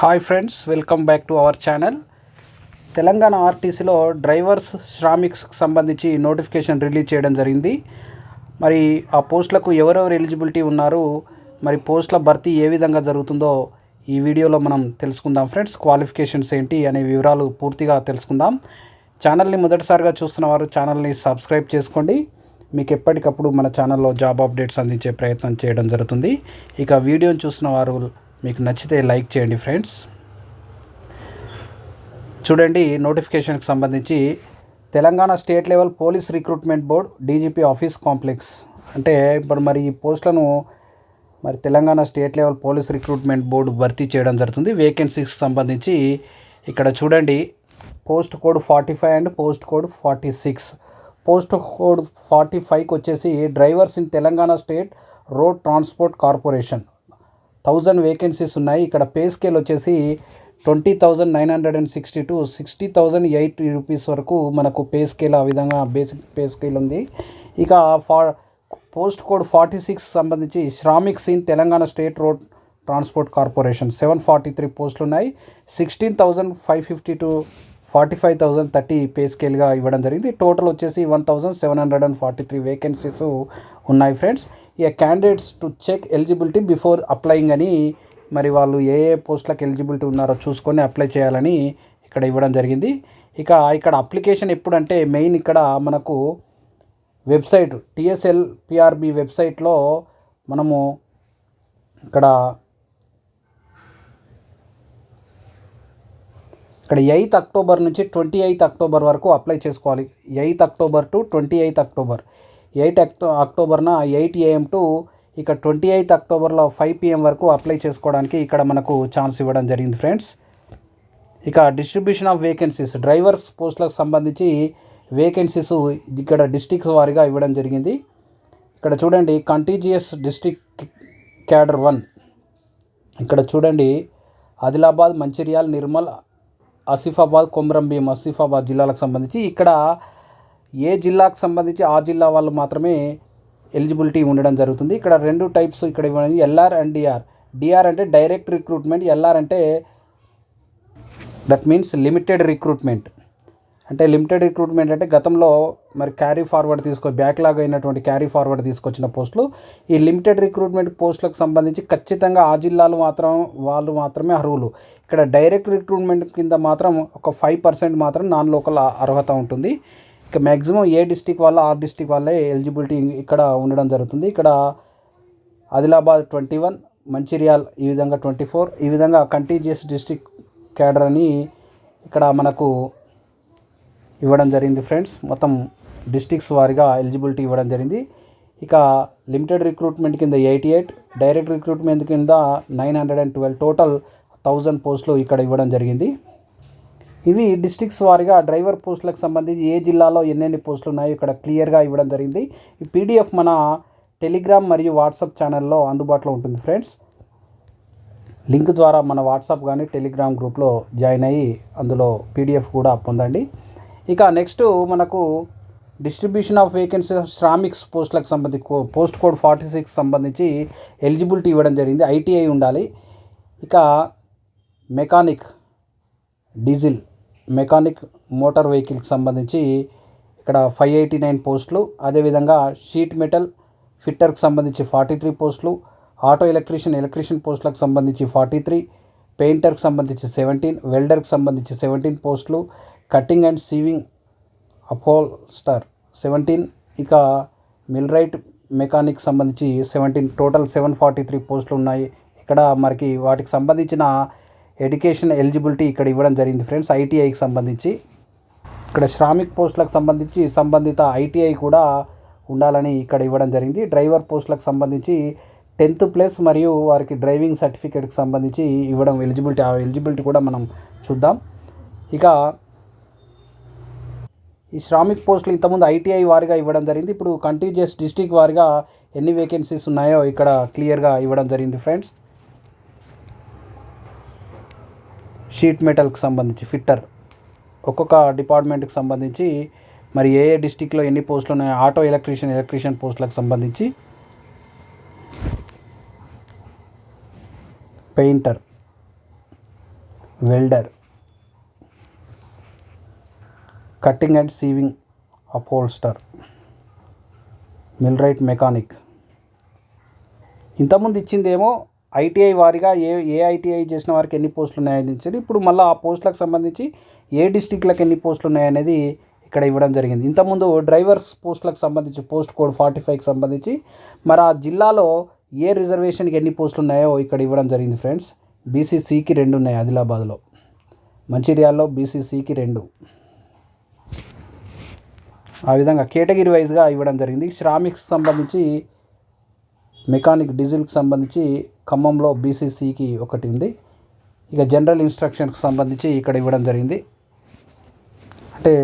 Hi friends welcome back to our channel Telangana ఆర్టీసీలో drivers శ్రామిక్స్ సంబంధించి notification release చేయడం జరిగింది. మరి ఆ పోస్టులకు ఎవరెవరు ఎలిజిబిలిటీ ఉన్నారు మరి పోస్టుల భర్తీ ఏ విధంగా జరుగుతుందో ఈ వీడియోలో మనం తెలుసుకుందాం ఫ్రెండ్స్ క్వాలిఫికేషన్స్ ఏంటి అనే వివరాలు పూర్తిగా తెలుసుకుందాం. ఛానల్ని మొదటిసారిగా చూస్తున్న వారు ఛానల్ని సబ్స్క్రైబ్ చేసుకోండి. మీకు ఎప్పటికప్పుడు మన ఛానల్లో జాబ్ అప్డేట్స్ అందించే ప్రయత్నం చేయడం జరుగుతుంది. ఇక వీడియోని చూసిన వారు మీకు నచ్చితే లైక్ చేయండి ఫ్రెండ్స్. చూడండి నోటిఫికేషన్కి సంబంధించి Telangana state level police recruitment board DGP office complex. అంటే ఇప్పుడు మరి ఈ పోస్టులను మరి Telangana state level police recruitment board భర్తీ చేయడం జరుగుతుంది. వేకెన్సీకి సంబంధించి ఇక్కడ చూడండి post code forty five and post code forty six. Post code forty ఫైవ్కి వచ్చేసి drivers in Telangana state road transport corporation. Thousand vacancies ఉన్నాయి. ఇక్కడ పే స్కేల్ వచ్చేసి twenty thousand nine hundred and sixty to sixty thousand eight rupees వరకు మనకు pay scale ఆ విధంగా basic pay scale ఉంది. ఇక ఫా పోస్ట్ కోడ్ ఫార్టీ సిక్స్ సంబంధించి shramiks in Telangana state road transport corporation seven forty three పోస్టులు ఉన్నాయి. Sixteen thousand five fifty to forty five thousand thirty pay స్కేల్గా ఇవ్వడం జరిగింది. టోటల్ వచ్చేసి one thousand seven hundred and forty three vacancies ఉన్నాయి friends. A candidates to check eligibility before applying అని మరి వాళ్ళు ఏ ఏ పోస్టులకు ఎలిజిబిలిటీ ఉన్నారో చూసుకొని అప్లై చేయాలని ఇక్కడ ఇవ్వడం జరిగింది. ఇక ఇక్కడ అప్లికేషన్ ఎప్పుడంటే మెయిన్ ఇక్కడ మనకు వెబ్సైట్ టిఎస్ఎల్ పిఆర్బి వెబ్సైట్లో మనము ఇక్కడ ఇక్కడ ఎయిత్ అక్టోబర్ నుంచి ట్వంటీ ఎయిత్ అక్టోబర్ వరకు అప్లై చేసుకోవాలి. Eighth October to twenty eighth October. Eight అక్టో అక్టోబర్న ఎయిట్ ఏఎం టు ఇక ట్వంటీ ఎయిత్ అక్టోబర్లో ఫైవ్ పిఎం వరకు అప్లై చేసుకోవడానికి ఇక్కడ మనకు ఛాన్స్ ఇవ్వడం జరిగింది ఫ్రెండ్స్. ఇక డిస్ట్రిబ్యూషన్ ఆఫ్ వేకెన్సీస్ డ్రైవర్స్ పోస్టులకు సంబంధించి వేకెన్సీస్ ఇక్కడ డిస్టిక్స్ వారీగా ఇవ్వడం జరిగింది. ఇక్కడ చూడండి కంటీజియస్ డిస్టిక్ క్యాడర్ వన్ ఇక్కడ చూడండి ఆదిలాబాద్ మంచిర్యాల్ నిర్మల్ ఆసిఫాబాద్ కొమరం భీం ఆసిఫాబాద్ జిల్లాలకు సంబంధించి ఇక్కడ ఏ జిల్లాకు సంబంధించి ఆ జిల్లా వాళ్ళు మాత్రమే ఎలిజిబిలిటీ ఉండడం జరుగుతుంది. ఇక్కడ రెండు టైప్స్ ఇక్కడ ఇవ్వండి ఎల్ఆర్ అండ్ డిఆర్. డిఆర్ అంటే డైరెక్ట్ రిక్రూట్మెంట్. ఎల్ఆర్ అంటే దట్ మీన్స్ లిమిటెడ్ రిక్రూట్మెంట్. అంటే లిమిటెడ్ రిక్రూట్మెంట్ అంటే గతంలో మరి క్యారీ ఫార్వర్డ్ తీసుకో బ్యాక్లాగ్ అయినటువంటి క్యారీ ఫార్వర్డ్ తీసుకొచ్చిన పోస్టులు. ఈ లిమిటెడ్ రిక్రూట్మెంట్ పోస్టులకు సంబంధించి ఖచ్చితంగా ఆ జిల్లాలు మాత్రం వాళ్ళు మాత్రమే అర్హులు. ఇక్కడ డైరెక్ట్ రిక్రూట్మెంట్ కింద మాత్రం ఒక ఫైవ్ పర్సెంట్ మాత్రం నాన్ లోకల్ అర్హత ఉంటుంది. ఇక మ్యాక్సిమం ఏ డిస్టిక్ వల్ల ఆ డిస్టిక్ వాళ్ళే ఎలిజిబిలిటీ ఇక్కడ ఉండడం జరుగుతుంది. ఇక్కడ ఆదిలాబాద్ ట్వంటీ వన్ మంచిర్యాల్ ఈ విధంగా ట్వంటీ ఫోర్ ఈ విధంగా కంటీజియస్ డిస్టిక్ క్యాడర్ అని ఇక్కడ మనకు ఇవ్వడం జరిగింది ఫ్రెండ్స్ మొత్తం డిస్టిక్స్ వారిగా ఎలిజిబిలిటీ ఇవ్వడం జరిగింది. ఇక లిమిటెడ్ రిక్రూట్మెంట్ కింద ఎయిటీ ఎయిట్ డైరెక్ట్ రిక్రూట్మెంట్ కింద nine hundred and twelve total thousand పోస్టులు ఇక్కడ ఇవ్వడం జరిగింది. ఇవి డిస్టిక్స్ వారిగా డ్రైవర్ పోస్టులకు సంబంధించి ఏ జిల్లాలో ఎన్నెన్ని పోస్టులు ఉన్నాయో ఇక్కడ క్లియర్గా ఇవ్వడం జరిగింది. ఈ పీడిఎఫ్ మన టెలిగ్రామ్ మరియు వాట్సాప్ ఛానల్లో అందుబాటులో ఉంటుంది ఫ్రెండ్స్ లింక్ ద్వారా మన వాట్సాప్ కానీ టెలిగ్రామ్ గ్రూప్లో జాయిన్ అయ్యి అందులో పీడిఎఫ్ కూడా పొందండి. ఇక నెక్స్ట్ మనకు డిస్ట్రిబ్యూషన్ ఆఫ్ వేకెన్సీ శ్రామిక్స్ పోస్టులకు సంబంధించి పోస్ట్ కోడ్ ఫార్టీ సిక్స్ సంబంధించి ఎలిజిబిలిటీ ఇవ్వడం జరిగింది. ఐటీఐ ఉండాలి. ఇక మెకానిక్ డీజిల్ మెకానిక్ మోటార్ వెహికల్కి సంబంధించి ఇక్కడ ఫైవ్ ఎయిటీ నైన్ పోస్టులు అదేవిధంగా షీట్ మెటల్ ఫిట్టర్కి సంబంధించి ఫార్టీ త్రీ పోస్టులు ఆటో ఎలక్ట్రీషియన్ ఎలక్ట్రీషియన్ పోస్టులకు సంబంధించి ఫార్టీ త్రీ పెయింటర్కి సంబంధించి సెవెంటీన్ వెల్డర్కి సంబంధించి సెవెంటీన్ పోస్టులు cutting and sewing upholster seventeen ఇక మిల్రైట్ మెకానిక్ సంబంధించి seventeen total seven forty three పోస్టులు ఉన్నాయి. ఇక్కడ మనకి వాటికి సంబంధించిన ఎడ్యుకేషన్ ఎలిజిబిలిటీ ఇక్కడ ఇవ్వడం జరిగింది ఫ్రెండ్స్ ఐటీఐకి సంబంధించి. ఇక్కడ శ్రామిక్ పోస్టులకు సంబంధించి సంబంధిత ఐటీఐ కూడా ఉండాలని ఇక్కడ ఇవ్వడం జరిగింది. డ్రైవర్ పోస్టులకు సంబంధించి టెన్త్ ప్లస్ మరియు వారికి డ్రైవింగ్ సర్టిఫికేట్కి సంబంధించి ఇవ్వడం ఎలిజిబిలిటీ ఆ ఎలిజిబిలిటీ కూడా మనం చూద్దాం. ఇక ఈ శ్రామిక్ పోస్టులు ఇంతకుముందు ఐటీఐ వారిగా ఇవ్వడం జరిగింది. ఇప్పుడు కంటీజియస్ డిస్టిక్ వారిగా ఎన్ని వేకెన్సీస్ ఉన్నాయో ఇక్కడ క్లియర్గా ఇవ్వడం జరిగింది ఫ్రెండ్స్. షీట్ మెటల్కి సంబంధించి ఫిట్టర్. ఒక్కొక్క డిపార్ట్మెంట్కి సంబంధించి మరి ఏ ఏ డిస్టిక్లో ఎన్ని పోస్టులు ఉన్నాయో ఆటో ఎలక్ట్రీషియన్ ఎలక్ట్రీషియన్ పోస్టులకు సంబంధించి painter welder cutting and sewing upholster millwright mechanic. ఇంతకుముందు ఇచ్చిందేమో ఐటీఐ వారిగా ఏ ఏ ఐటీఐ చేసిన వారికి ఎన్ని పోస్టులు ఉన్నాయని ఇచ్చింది ఇప్పుడు మళ్ళీ ఆ పోస్టులకు సంబంధించి ఏ డిస్టిక్లకు ఎన్ని పోస్టులు ఉన్నాయనేది ఇక్కడ ఇవ్వడం జరిగింది. ఇంతకుముందు డ్రైవర్స్ పోస్టులకు సంబంధించి పోస్ట్ కోడ్ ఫార్టీ ఫైవ్కి సంబంధించి మరి ఆ జిల్లాలో ఏ రిజర్వేషన్కి ఎన్ని పోస్టులు ఉన్నాయో ఇక్కడ ఇవ్వడం జరిగింది ఫ్రెండ్స్. బీసీసీకి రెండు ఉన్నాయి ఆదిలాబాద్లో. మంచిర్యాల్లో బీసీసీకి రెండు. ఆ విధంగా కేటగిరీ వైజ్గా ఇవ్వడం జరిగింది. శ్రామిక్స్ సంబంధించి మెకానిక్ డీజిల్కి సంబంధించి ఖమ్మంలో బీసీసీకి ఒకటి ఉంది. ఇక జనరల్ ఇన్స్ట్రక్షన్కి సంబంధించి ఇక్కడ ఇవ్వడం జరిగింది. అంటే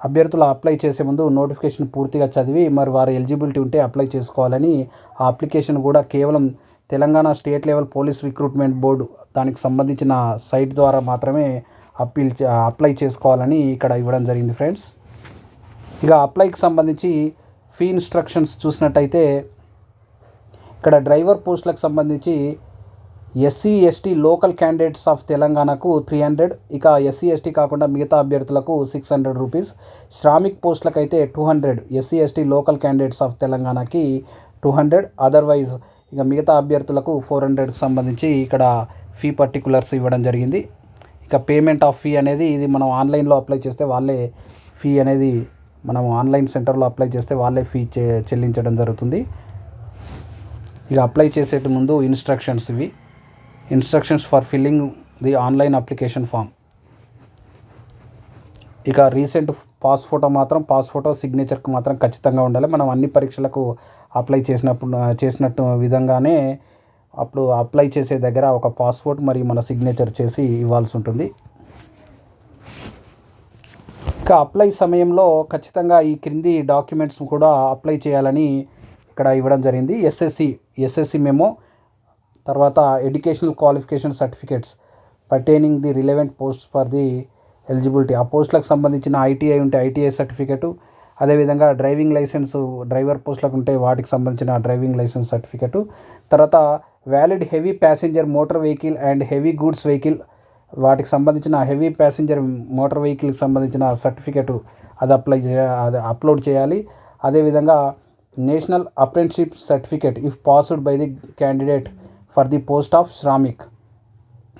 అభ్యర్థులు అప్లై చేసే ముందు నోటిఫికేషన్ పూర్తిగా చదివి మరి వారి ఎలిజిబిలిటీ ఉంటే అప్లై చేసుకోవాలని ఆ అప్లికేషన్ కూడా కేవలం Telangana state level police recruitment board దానికి సంబంధించిన సైట్ ద్వారా మాత్రమే అప్పీల్ అప్లై చేసుకోవాలని ఇక్కడ ఇవ్వడం జరిగింది ఫ్రెండ్స్. ఇక అప్లైకి సంబంధించి ఫీ ఇన్స్ట్రక్షన్స్ చూసినట్టయితే ఇక్కడ డ్రైవర్ పోస్టులకు సంబంధించి SC ST local candidates of తెలంగాణకు త్రీ హండ్రెడ్ ఇక ఎస్సీ ఎస్టీ కాకుండా మిగతా అభ్యర్థులకు సిక్స్ హండ్రెడ్ రూపీస్ శ్రామిక్ పోస్టులకు అయితే two hundred SC ST local candidates of తెలంగాణకి టూ హండ్రెడ్ అదర్వైజ్ ఇక మిగతా అభ్యర్థులకు ఫోర్ హండ్రెడ్కి సంబంధించి ఇక్కడ ఫీ పర్టికులర్స్ ఇవ్వడం జరిగింది. ఇక పేమెంట్ ఆఫ్ ఫీ అనేది ఇది మనం ఆన్లైన్లో అప్లై చేస్తే వాళ్ళే ఫీ అనేది మనం ఆన్లైన్ సెంటర్లో అప్లై చేస్తే వాళ్ళే ఫీ చె చెల్లించడం జరుగుతుంది. ఇక అప్లై చేసే ముందు ఇన్స్ట్రక్షన్స్ ఇవి. Instructions for filling the online application form ఇక రీసెంట్ పాస్ ఫోటో మాత్రం పాస్ ఫోటో సిగ్నేచర్కి మాత్రం ఖచ్చితంగా ఉండాలి. మనం అన్ని పరీక్షలకు అప్లై చేసినప్పుడు చేసినట్టు విధంగానే అప్పుడు అప్లై చేసే దగ్గర ఒక పాస్పోర్ట్ మరియు మన సిగ్నేచర్ చేసి ఇవ్వాల్సి ఉంటుంది. ఇక అప్లై సమయంలో ఖచ్చితంగా ఈ క్రింది డాక్యుమెంట్స్ కూడా అప్లై చేయాలని ఇక్కడ ఇవ్వడం జరిగింది. ఎస్ఎస్సి ఎస్ఎస్సి మెమో తర్వాత educational qualification certificates pertaining the relevant post for the eligibility ఆ పోస్టులకు సంబంధించిన ఐటీఐ ఉంటే ఐటీఐ సర్టిఫికేటు అదేవిధంగా డ్రైవింగ్ లైసెన్స్ డ్రైవర్ పోస్టులకు ఉంటే వాటికి సంబంధించిన డ్రైవింగ్ లైసెన్స్ సర్టిఫికేటు తర్వాత valid heavy passenger motor vehicle and heavy goods vehicle వాటికి సంబంధించిన హెవీ ప్యాసింజర్ మోటార్ వెహికల్కి సంబంధించిన సర్టిఫికేటు అది అప్లై చే అది అప్లోడ్ చేయాలి. అదేవిధంగా national apprenticeship certificate if passed by the candidate for the post of Shramik.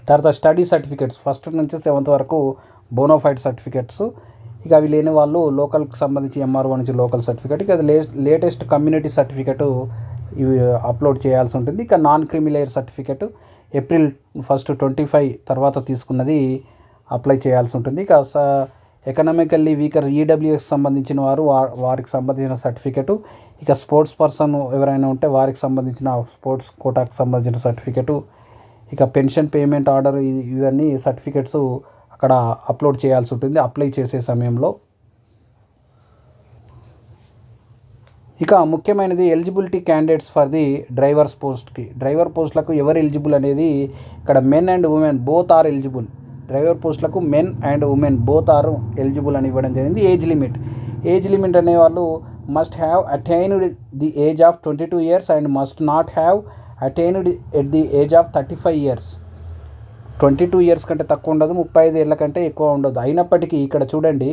తర్వాత స్టడీ సర్టిఫికేట్స్ ఫస్ట్ నుంచి సెవెంత్ వరకు బోనోఫైడ్ సర్టిఫికేట్స్. ఇక అవి లేని వాళ్ళు లోకల్కి సంబంధించి ఎంఆర్ఓ నుంచి లోకల్ సర్టిఫికేట్. ఇక లే లేటెస్ట్ కమ్యూనిటీ సర్టిఫికేట్ ఇవి అప్లోడ్ చేయాల్సి ఉంటుంది. ఇక non creamy layer certificate April first twenty five తర్వాత తీసుకున్నది అప్లై చేయాల్సి ఉంటుంది. ఇక ఎకనామికల్లీ వీకర్ ఈడబ్ల్యూఎస్ సంబంధించిన వారు వారికి సంబంధించిన సర్టిఫికేటు. ఇక స్పోర్ట్స్ పర్సన్ ఎవరైనా ఉంటే వారికి సంబంధించిన స్పోర్ట్స్ కోటాకు సంబంధించిన సర్టిఫికెటు ఇక పెన్షన్ పేమెంట్ ఆర్డర్ ఇవన్నీ సర్టిఫికేట్స్ అక్కడ అప్లోడ్ చేయాల్సి ఉంటుంది అప్లై చేసే సమయంలో. ఇక ముఖ్యమైనది eligibility candidates for the drivers పోస్ట్కి. డ్రైవర్ పోస్టులకు ఎవరు ఎలిజిబుల్ అనేది ఇక్కడ men and women both are eligible. Driver పోస్టులకు men and women both are eligible అని ఇవ్వడం జరిగింది. Age limit. ఏజ్ లిమిట్ అనేవాళ్ళు వాళ్ళు have attained the age of twenty two years and must not have attained at the age of thirty five years twenty two years కంటే తక్కువ ఉండదు ముప్పై ఐదు ఏళ్ళ కంటే ఎక్కువ ఉండదు. అయినప్పటికీ ఇక్కడ చూడండి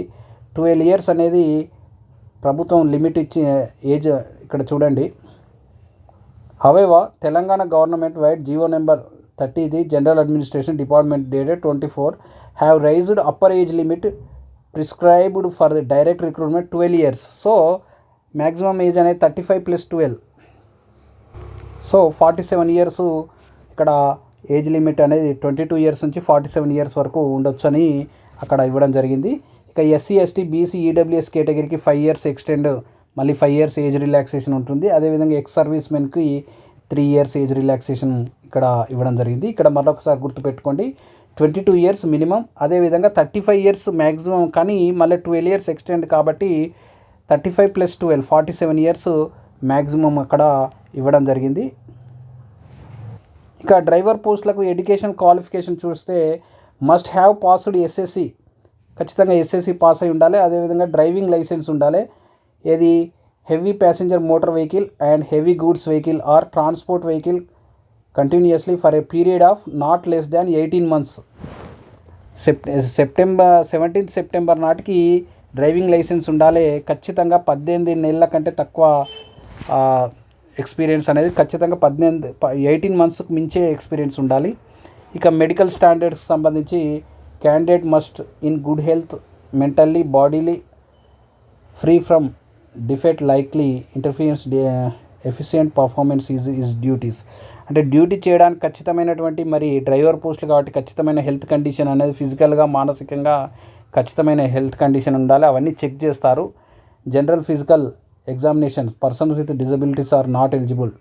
ట్వెల్వ్ ఇయర్స్ అనేది ప్రభుత్వం లిమిట్ ఇచ్చి ఏజ్ ఇక్కడ చూడండి. However Telangana government vide GO number థర్టీది general administration department dated twenty four have raised upper age limit prescribed for the direct recruitment twelve years so maximum age అనేది thirty five plus twelve. So forty seven years ఇక్కడ age limit అనేది twenty two years నుంచి forty seven years వరకు ఉండొచ్చు అని అక్కడ ఇవ్వడం జరిగింది. ఇక ఎస్సీ ఎస్టీ బీసీ ఈడబ్ల్యూఎస్ కేటగిరీకి ఫైవ్ ఇయర్స్ ఎక్స్టెండ్ మళ్ళీ ఫైవ్ ఇయర్స్ ఏజ్ రిలాక్సేషన్ ఉంటుంది. అదేవిధంగా ఎక్స్ సర్వీస్ మెన్కి త్రీ ఇయర్స్ ఏజ్ రిలాక్సేషన్ ఇక్కడ ఇవ్వడం జరిగింది. ఇక్కడ మరొకసారి గుర్తుపెట్టుకోండి ట్వంటీ టూ ఇయర్స్ మినిమం. అదేవిధంగా థర్టీ ఫైవ్ ఇయర్స్ మ్యాక్సిమం కానీ మళ్ళీ ట్వెల్వ్ ఇయర్స్ ఎక్స్టెండ్ కాబట్టి thirty five plus twelve forty seven years maximum అక్కడ ఇవ్వడం జరిగింది. ఇక డ్రైవర్ పోస్టులకు ఎడ్యుకేషన్ క్వాలిఫికేషన్ చూస్తే మస్ట్ హ్యావ్ పాస్డ్ ఎస్ఎస్సి. ఖచ్చితంగా ఎస్ఎస్సి పాస్ అయి ఉండాలి అదేవిధంగా డ్రైవింగ్ లైసెన్స్ ఉండాలి. ఏది? Heavy passenger motor vehicle and heavy goods vehicle or transport vehicle continuously for a period of not less than eighteen months. సెప్ September seventeenth September నాటికి driving licence ఉండాలి. ఖచ్చితంగా పద్దెనిమిది నెలల కంటే తక్కువ ఎక్స్పీరియన్స్ అనేది ఖచ్చితంగా పద్దెనిమిది ఎయిటీన్ మంత్స్కి మించే ఎక్స్పీరియన్స్ ఉండాలి. ఇక మెడికల్ స్టాండర్డ్స్ సంబంధించి candidate must in good health mentally bodily free from defect likely interference efficient performance is is duties. అంటే డ్యూటీ చేయడానికి ఖచ్చితమైనటువంటి మరి డ్రైవర్ పోస్టులు కాబట్టి ఖచ్చితమైన హెల్త్ కండిషన్ అనేది ఫిజికల్గా మానసికంగా ఖచ్చితమైన హెల్త్ కండిషన్ ఉండాలి. అవన్నీ చెక్ చేస్తారు. General physical examinations persons with disabilities are not eligible.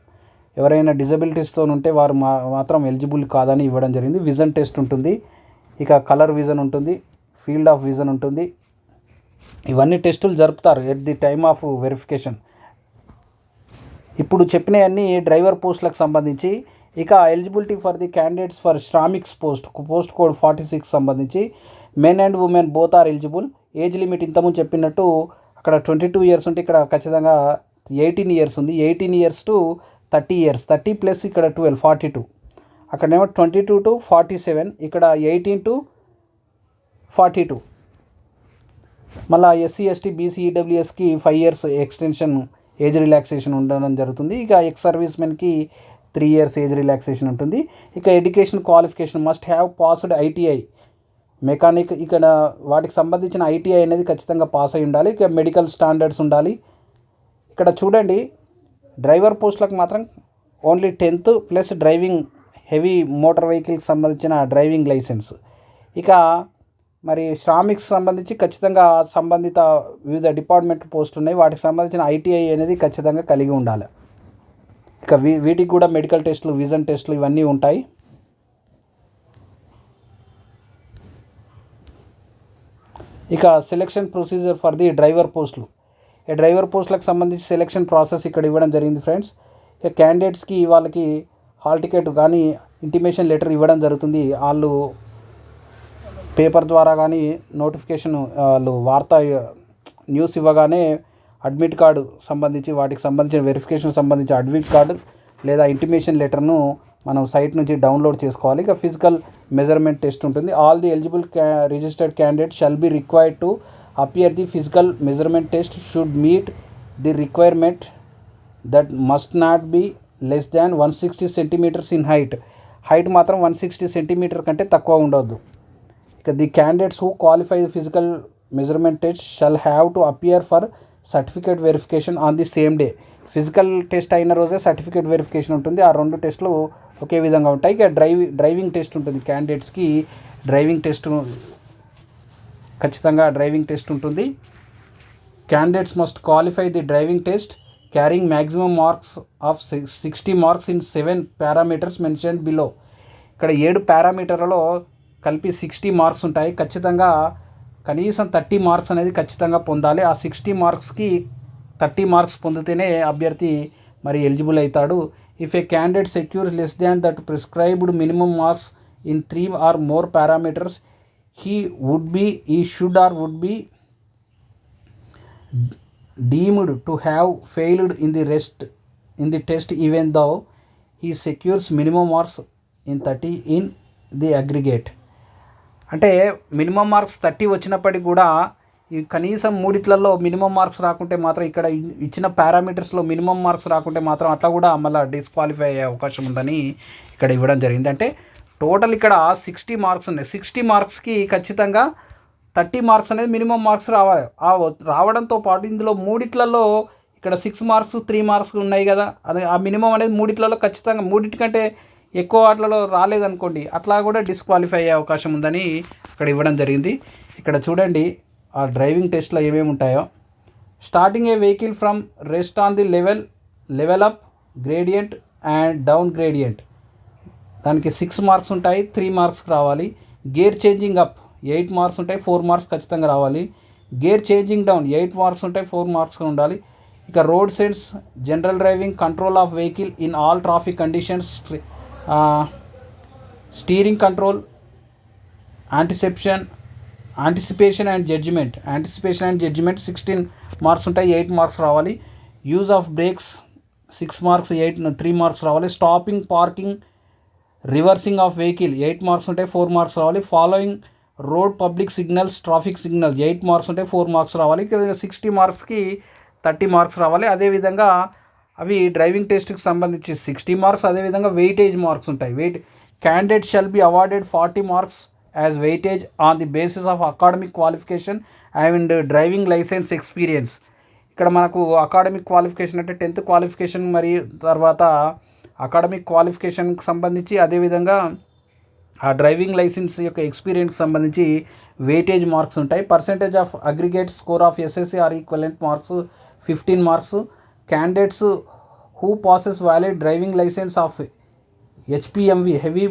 ఎవరైనా డిజబిలిటీస్తో ఉంటే వారు మా మాత్రం ఎలిజిబుల్ కాదని ఇవ్వడం జరిగింది. విజన్ టెస్ట్ ఉంటుంది. ఇక కలర్ విజన్ ఉంటుంది. ఫీల్డ్ ఆఫ్ విజన్ ఉంటుంది. ఇవన్నీ టెస్టులు జరుపుతారు at the time of verification. ఇప్పుడు చెప్పినవన్నీ డ్రైవర్ పోస్టులకు సంబంధించి ఇక eligibility for the candidates for Shramiks post post code forty six సంబంధించి men and women both are eligible age limit ఇంతకుముందు చెప్పినట్టు అక్కడ ట్వంటీ టూ ఇయర్స్ ఉంటే ఇక్కడ ఖచ్చితంగా ఎయిటీన్ ఇయర్స్ ఉంది. Eighteen years to thirty years thirty plus ఇక్కడ twelve forty two అక్కడేమో twenty two to forty seven ఇక్కడ ఎయిటీన్ టు ఫార్టీ టూ మళ్ళీ SC ST BC ఈడబ్ల్యూఎస్కి five years extension age relaxation ఉండడం జరుగుతుంది. ఇక ఎక్స్ సర్వీస్ మెన్కి three years age relaxation ఉంటుంది. ఇక education qualification must have passed ITI mechanic ఇక్కడ వాటికి సంబంధించిన ఐటీఐ అనేది ఖచ్చితంగా పాస్ అయి ఉండాలి. ఇక మెడికల్ స్టాండర్డ్స్ ఉండాలి. ఇక్కడ చూడండి డ్రైవర్ పోస్టులకు మాత్రం only tenth plus driving heavy motor వెహికల్కి సంబంధించిన డ్రైవింగ్ లైసెన్స్. ఇక మరి శ్రామిక్స్ సంబంధించి ఖచ్చితంగా సంబంధిత వివిధ డిపార్ట్మెంట్ పోస్టులు ఉన్నాయి. వాటికి సంబంధించిన ఐటీఐ అనేది ఖచ్చితంగా కలిగి ఉండాలి. ఇక వీ వీటికి కూడా మెడికల్ టెస్టులు విజన్ టెస్టులు ఇవన్నీ ఉంటాయి. ఇక selection procedure for the driver పోస్టులు ఈ డ్రైవర్ పోస్టులకు సంబంధించి సెలెక్షన్ ప్రాసెస్ ఇక్కడ ఇవ్వడం జరిగింది ఫ్రెండ్స్ ఇక క్యాండిడేట్స్కి వాళ్ళకి హాల్ టికెట్ కానీ ఇంటిమేషన్ లెటర్ ఇవ్వడం జరుగుతుంది. వాళ్ళు పేపర్ ద్వారా కానీ నోటిఫికేషన్ వాళ్ళు వార్త న్యూస్ ఇవ్వగానే అడ్మిట్ కార్డు సంబంధించి వాటికి సంబంధించిన వెరిఫికేషన్ సంబంధించి అడ్మిట్ కార్డు లేదా ఇంటిమేషన్ లెటర్ను మనం సైట్ నుంచి డౌన్లోడ్ చేసుకోవాలి. ఇక ఫిజికల్ మెజర్మెంట్ టెస్ట్ ఉంటుంది. ఆల్ ది ఎలిజిబుల్ క్యా registered candidate shall be required to appear the physical measurement test. Should meet the requirement that must not be less than one sixty centimetres in height. Height మాత్రం one sixty centimetre కంటే తక్కువ ఉండవద్దు ఇక the candidates who qualify physical measurement test shall have to appear for certificate verification on the same day. Physical test అయిన రోజే certificate verification ఉంటుంది. ఆ రెండు టెస్టులు ఒకే విధంగా ఉంటాయి. ఇక డ్రైవ్ డ్రైవింగ్ టెస్ట్ ఉంటుంది క్యాండిడేట్స్కి డ్రైవింగ్ టెస్ట్ ఖచ్చితంగా డ్రైవింగ్ టెస్ట్ ఉంటుంది. Candidates must qualify the driving test carrying maximum marks of sixty marks in seven parameters mention below ఇక్కడ ఏడు పారామీటర్లలో కలిపి సిక్స్టీ మార్క్స్ ఉంటాయి. ఖచ్చితంగా కనీసం థర్టీ మార్క్స్ అనేది ఖచ్చితంగా పొందాలి. ఆ సిక్స్టీ మార్క్స్కి థర్టీ మార్క్స్ పొందితేనే అభ్యర్థి మరి ఎలిజిబుల్ అవుతాడు. If a candidate secure less than that prescribed minimum marks in three or more parameters he would be ఈ should or would be deemed to have failed in the rest in the test even though he secures minimum marks in thirty in the aggregate అంటే minimum marks thirty వచ్చినప్పటికీ కూడా కనీసం మూడిట్లలో minimum marks రాకుంటే మాత్రం ఇక్కడ ఇచ్చిన పారామీటర్స్లో minimum marks రాకుంటే మాత్రం అట్లా కూడా మళ్ళీ డిస్క్వాలిఫై అయ్యే అవకాశం ఉందని ఇక్కడ ఇవ్వడం జరిగింది. అంటే టోటల్ ఇక్కడ సిక్స్టీ మార్క్స్ ఉన్నాయి. సిక్స్టీ మార్క్స్కి ఖచ్చితంగా థర్టీ మార్క్స్ అనేది మినిమం మార్క్స్ రావాలి. రావడంతో పాటు ఇందులో మూడిట్లలో ఇక్కడ సిక్స్ మార్క్స్ త్రీ మార్క్స్ ఉన్నాయి కదా. అది ఆ మినిమం అనేది మూడిట్లలో ఖచ్చితంగా మూడిటికంటే ఎక్కువ వాటిలలో రాలేదనుకోండి అట్లా కూడా డిస్క్వాలిఫై అయ్యే అవకాశం ఉందని ఇక్కడ ఇవ్వడం జరిగింది. ఇక్కడ చూడండి ఆ డ్రైవింగ్ టెస్ట్లో ఏమేమి ఉంటాయో. Starting a vehicle from rest on the level level up gradient and down gradient. దానికి సిక్స్ మార్క్స్ ఉంటాయి త్రీ మార్క్స్ రావాలి. Gear changing up eight marks ఉంటాయి ఫోర్ మార్క్స్ ఖచ్చితంగా రావాలి. Gear changing down eight marks ఉంటాయి ఫోర్ మార్క్స్ ఉండాలి. ఇక road sense general driving control of vehicle in all traffic conditions steering control anticipation anticipation and judgement anticipation and judgement sixteen marks ఉంటాయి eight marks రావాలి. Use of brakes six marks eight three marks రావాలి. Stopping parking reversing of vehicle eight marks ఉంటాయి four marks రావాలి. Following road public signals traffic signal eight marks ఉంటే four marks రావాలి. Sixty మార్క్స్కి thirty marks రావాలి. అదేవిధంగా అవి డ్రైవింగ్ టెస్ట్కి సంబంధించి సిక్స్టీ మార్క్స్ అదేవిధంగా వెయిటేజ్ మార్క్స్ ఉంటాయి. Weight candidate shall be awarded forty marks as weightage on the basis of academic qualification and driving licence experience ఇక్కడ మనకు అకాడమిక్ క్వాలిఫికేషన్ అంటే టెన్త్ క్వాలిఫికేషన్ మరియు తర్వాత అకాడమిక్ క్వాలిఫికేషన్కి సంబంధించి అదేవిధంగా ఆ డ్రైవింగ్ లైసెన్స్ యొక్క ఎక్స్పీరియన్స్కి సంబంధించి వెయిటేజ్ మార్క్స్ ఉంటాయి. Percentage of aggregate score of SSC or equivalent marks fifteen marks candidates who passes valid driving licence of HPMV heavy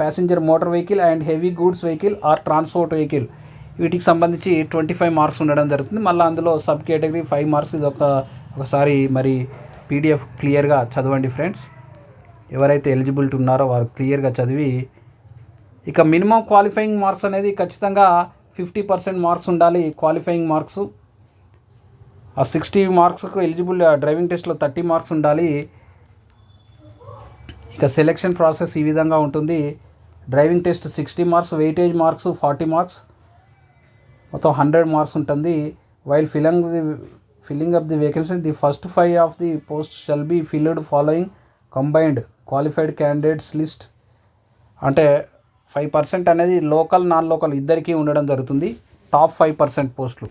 passenger motor vehicle and heavy goods vehicle or transport vehicle. వీటికి సంబంధించి twenty five marks ఉండడం జరుగుతుంది. మళ్ళీ అందులో sub category five marks ఇది ఒక ఒకసారి మరి పీడిఎఫ్ క్లియర్గా చదవండి ఫ్రెండ్స్. ఎవరైతే ఎలిజిబిలిటీ ఉన్నారో వారు క్లియర్గా చదివి ఇక మినిమం క్వాలిఫైయింగ్ మార్క్స్ అనేది ఖచ్చితంగా ఫిఫ్టీ పర్సెంట్ మార్క్స్ ఉండాలి. క్వాలిఫైయింగ్ మార్క్స్ ఆ సిక్స్టీ మార్క్స్కు ఎలిజిబుల్ డ్రైవింగ్ టెస్ట్లో థర్టీ మార్క్స్ ఉండాలి. ఇక సెలెక్షన్ ప్రాసెస్ ఈ విధంగా ఉంటుంది. Driving test sixty marks weightage marks forty marks. మొత్తం హండ్రెడ్ మార్క్స్ ఉంటుంది. While filling the filling up the vacancy the first five of the post shall be filled following combined qualified candidates list అంటే five percent అనేది local non local ఇద్దరికీ ఉండడం జరుగుతుంది. Top five percent పోస్టులు.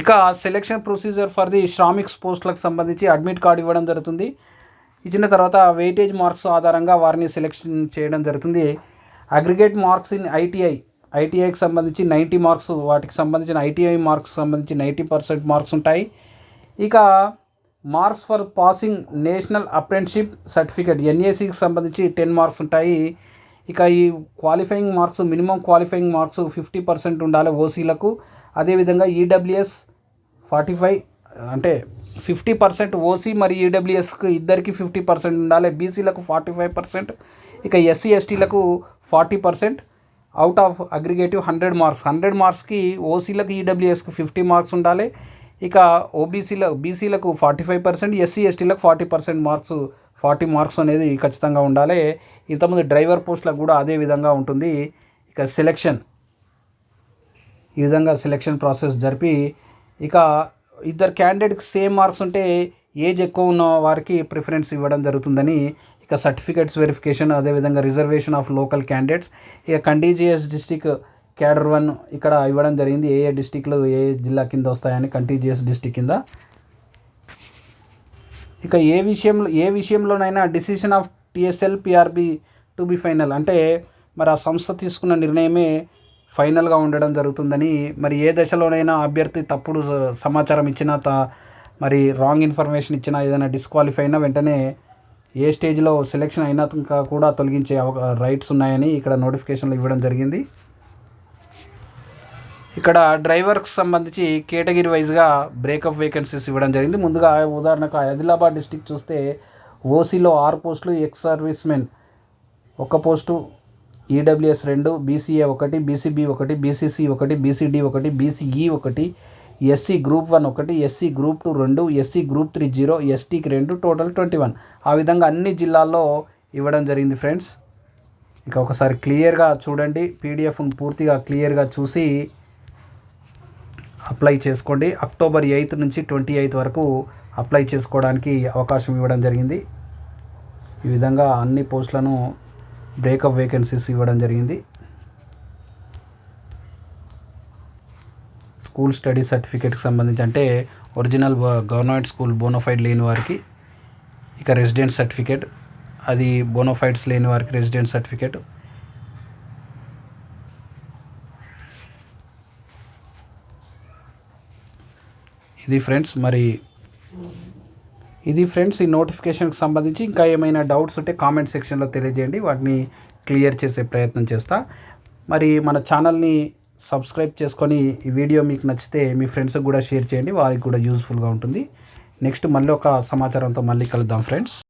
ఇక selection procedure for the Shramiks పోస్టులకు సంబంధించి admit card ఇవ్వడం జరుగుతుంది. ఇచ్చిన తర్వాత వెయిటేజ్ మార్క్స్ ఆధారంగా వారిని సెలెక్షన్ చేయడం జరుగుతుంది. అగ్రిగేట్ మార్క్స్ ఇన్ ఐటీఐ ఐటీఐకి సంబంధించి నైంటీ మార్క్స్ వాటికి సంబంధించిన ఐటీఐ మార్క్స్ సంబంధించి నైంటీ పర్సెంట్ మార్క్స్ ఉంటాయి. ఇక marks for passing national apprenticeship certificate ఎన్ఏసికి సంబంధించి టెన్ మార్క్స్ ఉంటాయి. ఇక ఈ qualifying marks minimum qualifying marks fifty percent ఉండాలి ఓసీలకు. అదేవిధంగా ఈడబ్ల్యూఎస్ ఫార్టీ ఫైవ్ అంటే ఫిఫ్టీ పర్సెంట్ ఓసీ మరియు ఈడబ్ల్యూఎస్కి ఇద్దరికి ఫిఫ్టీ పర్సెంట్ ఉండాలి. బీసీలకు ఫార్టీ ఫైవ్ పర్సెంట్ ఇక ఎస్సీ ఎస్టీలకు forty percent. Out of aggregative hundred marks. Hundred మార్క్స్కి ఓసీలకు ఈడబ్ల్యూఎస్కి ఫిఫ్టీ మార్క్స్ ఉండాలి. ఇక ఓబీసీల బీసీలకు ఫార్టీ ఫైవ్ పర్సెంట్ ఎస్సీ ఎస్టీలకు forty percent marks forty marks అనేది ఖచ్చితంగా ఉండాలి. ఇంతకుముందు డ్రైవర్ పోస్టులకు కూడా అదే విధంగా ఉంటుంది. ఇక సెలెక్షన్ ఈ విధంగా సెలెక్షన్ ప్రాసెస్ జరిపి ఇక ఇద్దరు క్యాండిడేట్కి సేమ్ మార్క్స్ ఉంటే ఏజ్ ఎక్కువ ఉన్న వారికి ప్రిఫరెన్స్ ఇవ్వడం జరుగుతుందని ఇక సర్టిఫికేట్స్ వెరిఫికేషన్ అదేవిధంగా రిజర్వేషన్ ఆఫ్ లోకల్ క్యాండిడేట్స్ ఇక కంటీజియస్ డిస్టిక్ క్యాడర్ వన్ ఇక్కడ ఇవ్వడం జరిగింది. ఏ ఏ డిస్టిక్లు ఏ జిల్లా కింద వస్తాయని కంటీజియస్ డిస్టిక్ కింద. ఇక ఏ విషయంలో ఏ విషయంలోనైనా decision of TSL PRB to be final అంటే మరి ఆ సంస్థ తీసుకున్న నిర్ణయమే ఫైనల్గా ఉండడం జరుగుతుందని మరి ఏ దశలోనైనా అభ్యర్థి తప్పుడు సమాచారం ఇచ్చినా త మరి రాంగ్ ఇన్ఫర్మేషన్ ఇచ్చినా ఏదైనా డిస్క్వాలిఫై అయినా వెంటనే ఏ స్టేజ్లో సెలెక్షన్ అయినాక కూడా తొలగించే రైట్స్ ఉన్నాయని ఇక్కడ నోటిఫికేషన్లు ఇవ్వడం జరిగింది. ఇక్కడ డ్రైవర్కి సంబంధించి కేటగిరీ వైజ్గా బ్రేకప్ వేకెన్సీస్ ఇవ్వడం జరిగింది. ముందుగా ఉదాహరణకు ఆదిలాబాద్ డిస్టిక్ చూస్తే ఓసీలో ఆరు పోస్టులు ఎక్స్ సర్వీస్ మెన్ ఒక పోస్టు ఈడబ్ల్యూఎస్ రెండు బీసీఏ ఒకటి బీసీబీ ఒకటి బీసీసీ ఒకటి బీసీడీ ఒకటి బీసీఈ ఒకటి ఎస్సీ గ్రూప్ వన్ ఒకటి ఎస్సీ గ్రూప్ టూ రెండు ఎస్సీ గ్రూప్ త్రీ జీరో ఎస్టీకి రెండు టోటల్ ట్వంటీ వన్ ఆ విధంగా అన్ని జిల్లాల్లో ఇవ్వడం జరిగింది ఫ్రెండ్స్. ఇక ఒకసారి క్లియర్గా చూడండి పీడిఎఫ్ను పూర్తిగా క్లియర్గా చూసి అప్లై చేసుకోండి. అక్టోబర్ ఎయిత్ నుంచి ట్వంటీ ఎయిత్ వరకు అప్లై చేసుకోవడానికి అవకాశం ఇవ్వడం జరిగింది. ఈ విధంగా అన్ని పోస్టులను బ్రేకప్ వేకెన్సీస్ ఇవ్వడం జరిగింది. స్కూల్ స్టడీ సర్టిఫికేట్కి సంబంధించి అంటే ఒరిజినల్ గవర్నమెంట్ స్కూల్ బోనోఫైడ్ లేని వారికి ఇక రెసిడెంట్ సర్టిఫికేట్ అది బోనోఫైడ్స్ లేని వారికి రెసిడెంట్ సర్టిఫికేట్. ఇది ఫ్రెండ్స్ మరి ఇది ఫ్రెండ్స్ ఈ నోటిఫికేషన్కి సంబంధించి ఇంకా ఏమైనా డౌట్స్ ఉంటే కామెంట్ సెక్షన్లో తెలియజేయండి. వాటిని క్లియర్ చేసే ప్రయత్నం చేస్తా. మరి మన ఛానల్ని సబ్స్క్రైబ్ చేసుకొని ఈ వీడియో మీకు నచ్చితే మీ ఫ్రెండ్స్కి కూడా షేర్ చేయండి. వారికి కూడా యూస్ఫుల్గా ఉంటుంది. నెక్స్ట్ మళ్ళీ ఒక సమాచారంతో మళ్ళీ కలుద్దాం ఫ్రెండ్స్